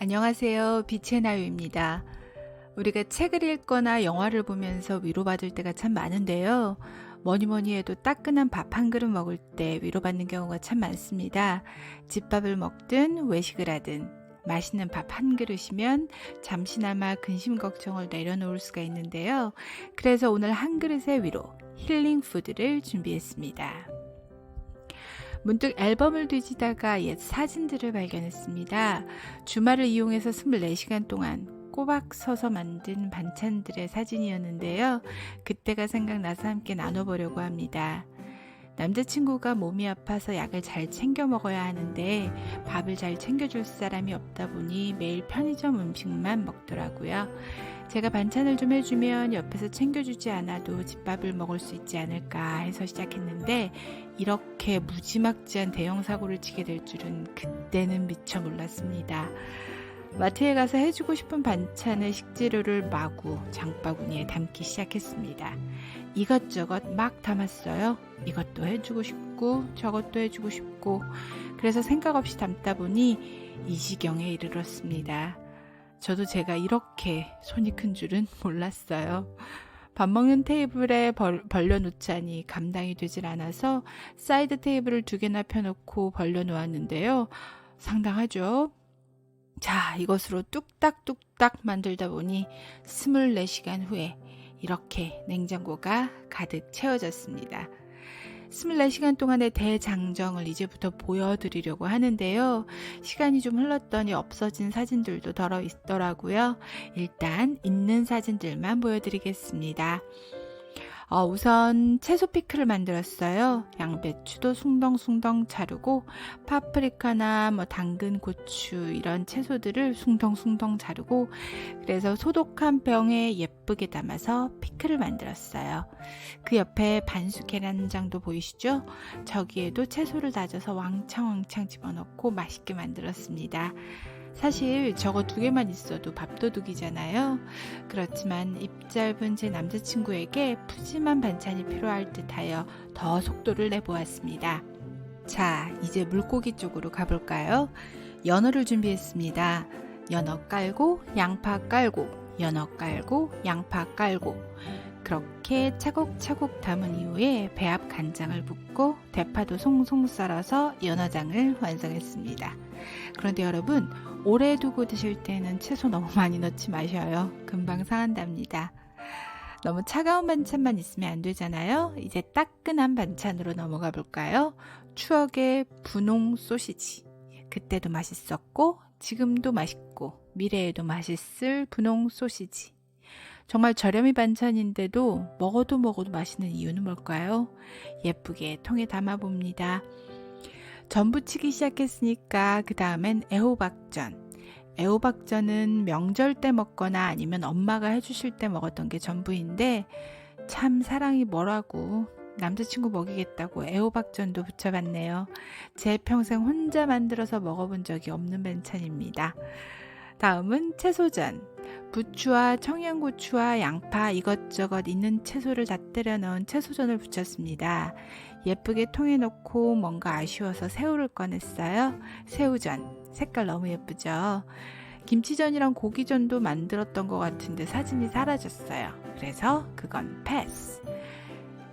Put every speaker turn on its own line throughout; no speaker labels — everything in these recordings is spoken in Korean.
안녕하세요. 빛의 나유입니다. 우리가 책을 읽거나 영화를 보면서 위로받을 때가 참 많은데요. 뭐니 뭐니 해도 따끈한 밥 한 그릇 먹을 때 위로받는 경우가 참 많습니다. 집밥을 먹든 외식을 하든 맛있는 밥 한 그릇이면 잠시나마 근심 걱정을 내려놓을 수가 있는데요. 그래서 오늘 한 그릇의 위로 힐링 푸드를 준비했습니다. 문득 앨범을 뒤지다가 옛 사진들을 발견했습니다. 주말을 이용해서 24시간 동안 꼬박 서서 만든 반찬들의 사진이었는데요. 그때가 생각나서 함께 나눠보려고 합니다. 남자친구가 몸이 아파서 약을 잘 챙겨 먹어야 하는데 밥을 잘 챙겨줄 사람이 없다 보니 매일 편의점 음식만 먹더라고요. 제가 반찬을 좀 해주면 옆에서 챙겨주지 않아도 집밥을 먹을 수 있지 않을까 해서 시작했는데 이렇게 무지막지한 대형 사고를 치게 될 줄은 그때는 미처 몰랐습니다. 마트에 가서 해주고 싶은 반찬의 식재료를 마구 장바구니에 담기 시작했습니다. 이것저것 막 담았어요. 이것도 해주고 싶고 저것도 해주고 싶고 그래서 생각 없이 담다 보니 이 지경에 이르렀습니다. 저도 제가 이렇게 손이 큰 줄은 몰랐어요. 밥 먹는 테이블에 벌, 벌려놓자니 감당이 되질 않아서 사이드 테이블을 두 개나 펴놓고 벌려놓았는데요. 상당하죠? 자, 이것으로 뚝딱뚝딱 만들다 보니 24시간 후에 이렇게 냉장고가 가득 채워졌습니다. 24시간 동안의 대장정을 이제부터 보여드리려고 하는데요. 시간이 좀 흘렀더니 없어진 사진들도 덜어 있더라고요. 일단 있는 사진들만 보여드리겠습니다. 어, 우선 채소 피클을 만들었어요. 양배추도 숭덩숭덩 자르고 파프리카나 뭐 당근, 고추 이런 채소들을 숭덩숭덩 자르고 그래서 소독한 병에 예쁘게 담아서 피클을 만들었어요. 그 옆에 반숙 계란장도 보이시죠? 저기에도 채소를 다져서 왕창왕창 집어넣고 맛있게 만들었습니다. 사실 저거 두 개만 있어도 밥도둑이잖아요. 그렇지만 입 짧은 제 남자친구에게 푸짐한 반찬이 필요할 듯하여 더 속도를 내보았습니다. 자, 이제 물고기 쪽으로 가볼까요? 연어를 준비했습니다. 연어 깔고, 양파 깔고, 연어 깔고, 양파 깔고. 그렇게 차곡차곡 담은 이후에 배합 간장을 붓고 대파도 송송 썰어서 연어장을 완성했습니다. 그런데 여러분, 오래 두고 드실 때는 채소 너무 많이 넣지 마셔요. 금방 상한답니다. 너무 차가운 반찬만 있으면 안 되잖아요. 이제 따끈한 반찬으로 넘어가 볼까요? 추억의 분홍 소시지. 그때도 맛있었고, 지금도 맛있고, 미래에도 맛있을 분홍 소시지. 정말 저렴이 반찬인데도 먹어도 먹어도 맛있는 이유는 뭘까요? 예쁘게 통에 담아 봅니다. 전부치기 시작했으니까 그 다음엔 애호박전. 애호박전은 명절 때 먹거나 아니면 엄마가 해주실 때 먹었던 게 전부인데 참 사랑이 뭐라고 남자친구 먹이겠다고 애호박전도 붙여봤네요. 제 평생 혼자 만들어서 먹어본 적이 없는 반찬입니다. 다음은 채소전. 부추와 청양고추와 양파 이것저것 있는 채소를 다 때려 넣은 채소전을 부쳤습니다. 예쁘게 통에 넣고 뭔가 아쉬워서 새우를 꺼냈어요. 새우전. 색깔 너무 예쁘죠? 김치전이랑 고기전도 만들었던 것 같은데 사진이 사라졌어요. 그래서 그건 패스.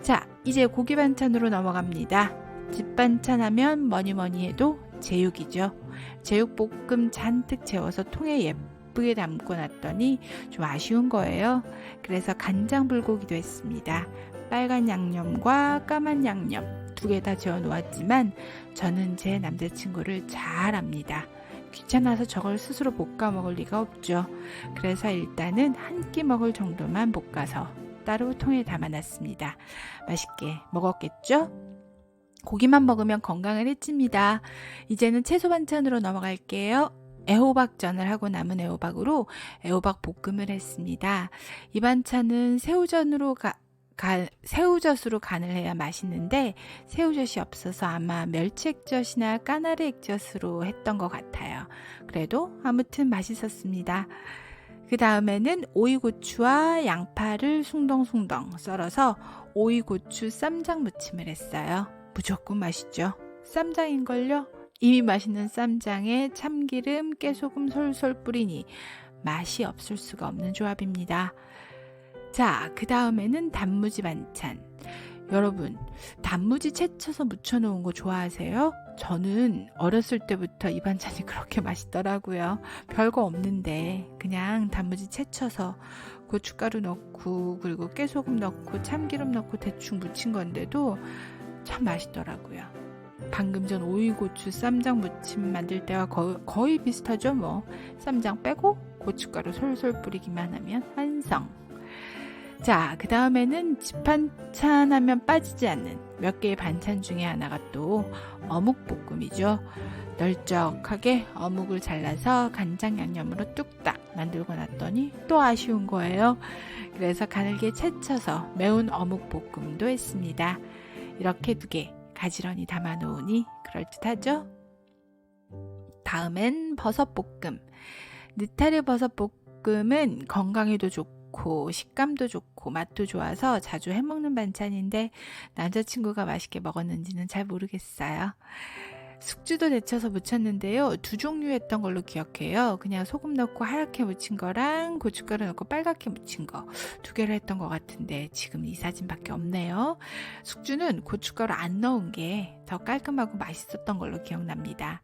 자, 이제 고기 반찬으로 넘어갑니다. 집 반찬 하면 뭐니 뭐니 해도 제육이죠. 제육볶음 잔뜩 재워서 통에 예쁘게 담고 놨더니 좀 아쉬운 거예요. 그래서 간장 불고기도 했습니다. 빨간 양념과 까만 양념 두 개다 재워 놓았지만 저는 제 남자친구를 잘 압니다. 귀찮아서 저걸 스스로 볶아 먹을 리가 없죠. 그래서 일단은 한 끼 먹을 정도만 볶아서 따로 통에 담아놨습니다. 맛있게 먹었겠죠? 고기만 먹으면 건강을 해칩니다. 이제는 채소 반찬으로 넘어갈게요. 애호박전을 하고 남은 애호박으로 애호박 볶음을 했습니다. 이 반찬은 새우전으로 가, 가, 새우젓으로 간을 해야 맛있는데 새우젓이 없어서 아마 멸치 액젓이나 까나리 액젓으로 했던 것 같아요. 그래도 아무튼 맛있었습니다. 그 다음에는 오이고추와 양파를 숭덩숭덩 썰어서 오이고추 쌈장 무침을 했어요. 무조건 맛있죠. 쌈장인걸요? 이미 맛있는 쌈장에 참기름, 깨소금 솔솔 뿌리니 맛이 없을 수가 없는 조합입니다. 자, 그 다음에는 단무지 반찬. 여러분, 단무지 채쳐서 무쳐놓은 거 좋아하세요? 저는 어렸을 때부터 이 반찬이 그렇게 맛있더라고요. 별거 없는데, 그냥 단무지 채쳐서 고춧가루 넣고, 그리고 깨소금 넣고, 참기름 넣고 대충 무친 건데도 참 맛있더라고요. 방금 전 오이고추 쌈장 무침 만들 때와 거의, 거의 비슷하죠, 뭐. 쌈장 빼고 고춧가루 솔솔 뿌리기만 하면 완성. 자, 그 다음에는 집반찬 하면 빠지지 않는 몇 개의 반찬 중에 하나가 또 어묵볶음이죠. 널쩍하게 어묵을 잘라서 간장 양념으로 뚝딱 만들고 났더니 또 아쉬운 거예요. 그래서 가늘게 채쳐서 매운 어묵볶음도 했습니다. 이렇게 두 개 가지런히 담아 놓으니 그럴듯하죠? 다음엔 버섯볶음. 느타리 버섯볶음은 건강에도 좋고 식감도 좋고 맛도 좋아서 자주 해먹는 반찬인데 남자친구가 맛있게 먹었는지는 잘 모르겠어요. 숙주도 데쳐서 무쳤는데요. 두 종류 했던 걸로 기억해요. 그냥 소금 넣고 하얗게 무친 거랑 고춧가루 넣고 빨갛게 무친 거. 두 개를 했던 것 같은데 지금 이 사진밖에 없네요. 숙주는 고춧가루 안 넣은 게 더 깔끔하고 맛있었던 걸로 기억납니다.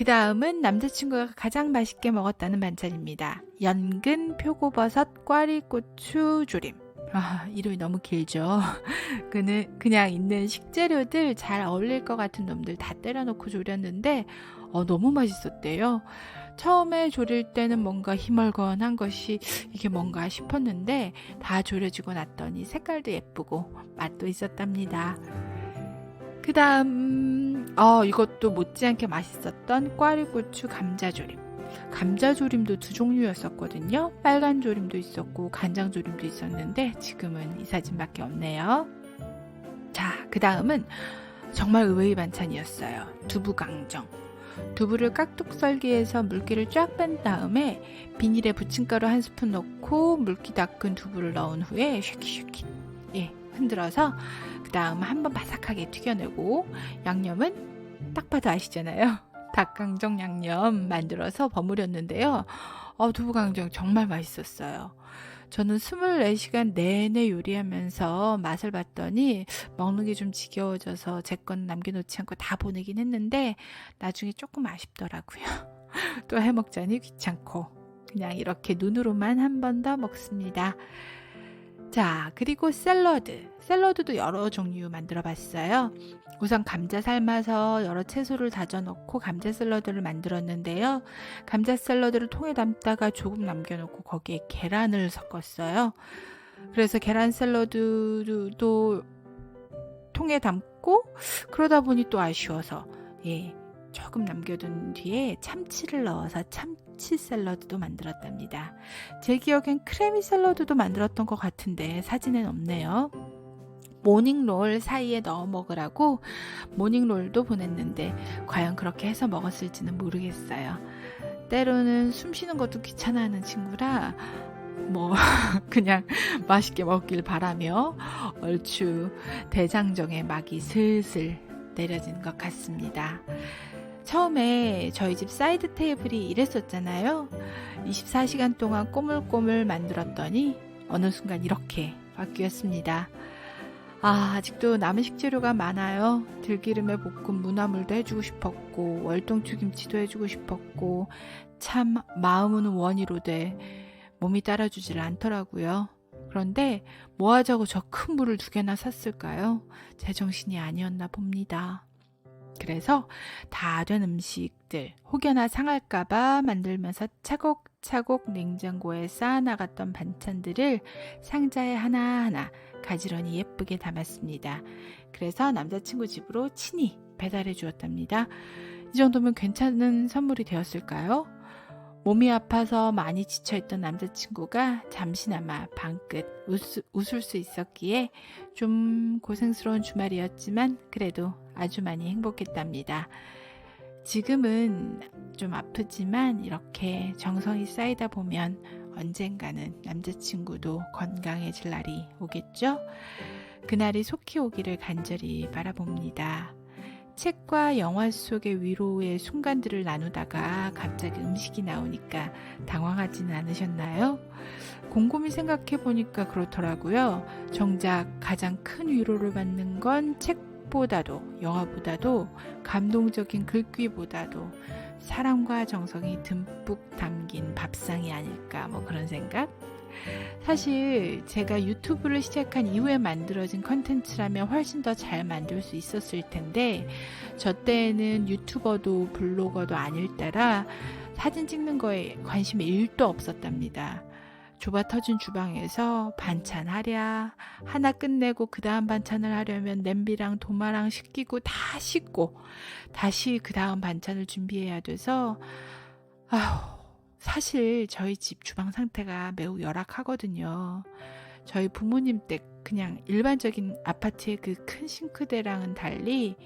그 다음은 남자친구가 가장 맛있게 먹었다는 반찬입니다. 연근, 표고버섯, 꽈리 고추 조림. 아, 이름이 너무 길죠. 그는 그냥 있는 식재료들 잘 어울릴 것 같은 놈들 다 때려놓고 조렸는데 어, 너무 맛있었대요. 처음에 조릴 때는 뭔가 희멀건한 것이 이게 뭔가 싶었는데 다 조려지고 났더니 색깔도 예쁘고 맛도 있었답니다. 그 다음, 어, 이것도 못지않게 맛있었던 꽈리고추 감자조림. 감자조림도 두 종류였었거든요. 빨간 조림도 있었고, 간장 조림도 있었는데, 지금은 이 사진밖에 없네요. 자, 그 다음은 정말 의외의 반찬이었어요. 두부강정. 두부를 깍둑 썰기해서 물기를 쫙 뺀 다음에 비닐에 부침가루 한 스푼 넣고 물기 닦은 두부를 넣은 후에 쉐킷쉐킷 예, 흔들어서 그 다음 한번 바삭하게 튀겨내고 양념은 딱 봐도 아시잖아요. 닭강정 양념 만들어서 버무렸는데요. 어, 두부강정 정말 맛있었어요. 저는 24시간 내내 요리하면서 맛을 봤더니 먹는 게 좀 지겨워져서 제 건 남겨놓지 않고 다 보내긴 했는데 나중에 조금 아쉽더라고요. 또 해먹자니 귀찮고 그냥 이렇게 눈으로만 한 번 더 먹습니다. 자, 그리고 샐러드. 샐러드도 여러 종류 만들어 봤어요. 우선 감자 삶아서 여러 채소를 다져 넣고 감자 샐러드를 만들었는데요. 감자 샐러드를 통에 담다가 조금 남겨놓고 거기에 계란을 섞었어요. 그래서 계란 샐러드도 통에 담고 그러다 보니 또 아쉬워서 예, 조금 남겨둔 뒤에 참치를 넣어서 참 치 샐러드도 만들었답니다. 제 기억엔 크레미 샐러드도 만들었던 것 같은데 사진엔 없네요. 모닝롤 사이에 넣어 먹으라고 모닝롤도 보냈는데 과연 그렇게 해서 먹었을지는 모르겠어요. 때로는 숨 쉬는 것도 귀찮아하는 친구라 뭐 그냥 맛있게 먹길 바라며 얼추 대장정의 막이 슬슬 내려진 것 같습니다. 처음에 저희 집 사이드 테이블이 이랬었잖아요. 24시간 동안 꼬물꼬물 만들었더니 어느 순간 이렇게 바뀌었습니다. 아, 아직도 남은 식재료가 많아요. 들기름에 볶은 무나물도 해주고 싶었고, 월동추 김치도 해주고 싶었고, 참 마음은 원이로 돼 몸이 따라주질 않더라고요. 그런데 뭐 하자고 저 큰 물을 두 개나 샀을까요? 제 정신이 아니었나 봅니다. 그래서 다 된 음식들 혹여나 상할까봐 만들면서 차곡차곡 냉장고에 쌓아나갔던 반찬들을 상자에 하나하나 가지런히 예쁘게 담았습니다. 그래서 남자친구 집으로 친히 배달해 주었답니다. 이 정도면 괜찮은 선물이 되었을까요? 몸이 아파서 많이 지쳐있던 남자친구가 잠시나마 방긋 웃, 웃을 수 있었기에 좀 고생스러운 주말이었지만 그래도 아주 많이 행복했답니다. 지금은 좀 아프지만 이렇게 정성이 쌓이다 보면 언젠가는 남자친구도 건강해질 날이 오겠죠? 그날이 속히 오기를 간절히 바라봅니다. 책과 영화 속의 위로의 순간들을 나누다가 갑자기 음식이 나오니까 당황하지는 않으셨나요? 곰곰이 생각해 보니까 그렇더라고요. 정작 가장 큰 위로를 받는 건 책 보다도 영화보다도 감동적인 글귀보다도 사랑과 정성이 듬뿍 담긴 밥상이 아닐까 뭐 그런 생각? 사실 제가 유튜브를 시작한 이후에 만들어진 컨텐츠라면 훨씬 더 잘 만들 수 있었을 텐데 저 때는 유튜버도 블로거도 아닐 때라 사진 찍는 거에 관심이 1도 없었답니다. 좁아 터진 주방에서 반찬 하랴 하나 끝내고 그 다음 반찬을 하려면 냄비랑 도마랑 씻기고 다 씻고 다시 그 다음 반찬을 준비해야 돼서 아휴 사실 저희 집 주방 상태가 매우 열악하거든요. 저희 부모님 댁 그냥 일반적인 아파트의 그 큰 싱크대랑은 달리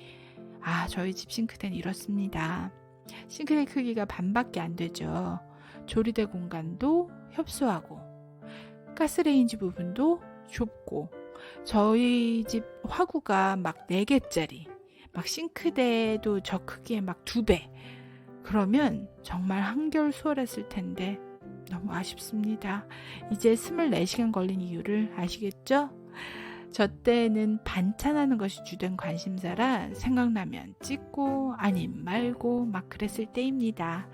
아 저희 집 싱크대는 이렇습니다. 싱크대 크기가 반밖에 안 되죠. 조리대 공간도 협소하고 가스레인지 부분도 좁고 저희 집 화구가 막 4개짜리 막 싱크대도 저 크기에 막두배 그러면 정말 한결 수월했을 텐데 너무 아쉽습니다. 이제 24시간 걸린 이유를 아시겠죠? 저 때는 반찬하는 것이 주된 관심사라 생각나면 찍고 아님 말고 막 그랬을 때입니다.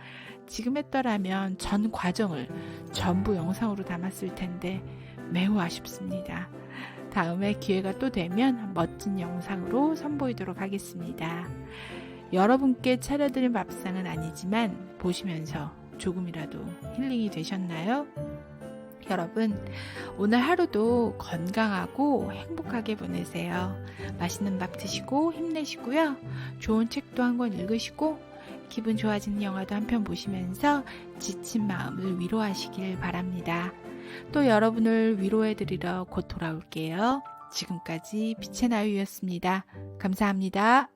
지금 했더라면 전 과정을 전부 영상으로 담았을 텐데 매우 아쉽습니다. 다음에 기회가 또 되면 멋진 영상으로 선보이도록 하겠습니다. 여러분께 차려드린 밥상은 아니지만 보시면서 조금이라도 힐링이 되셨나요? 여러분, 오늘 하루도 건강하고 행복하게 보내세요. 맛있는 밥 드시고 힘내시고요. 좋은 책도 한 권 읽으시고 기분 좋아지는 영화도 한 편 보시면서 지친 마음을 위로하시길 바랍니다. 또 여러분을 위로해드리러 곧 돌아올게요. 지금까지 빛의 나유였습니다. 감사합니다.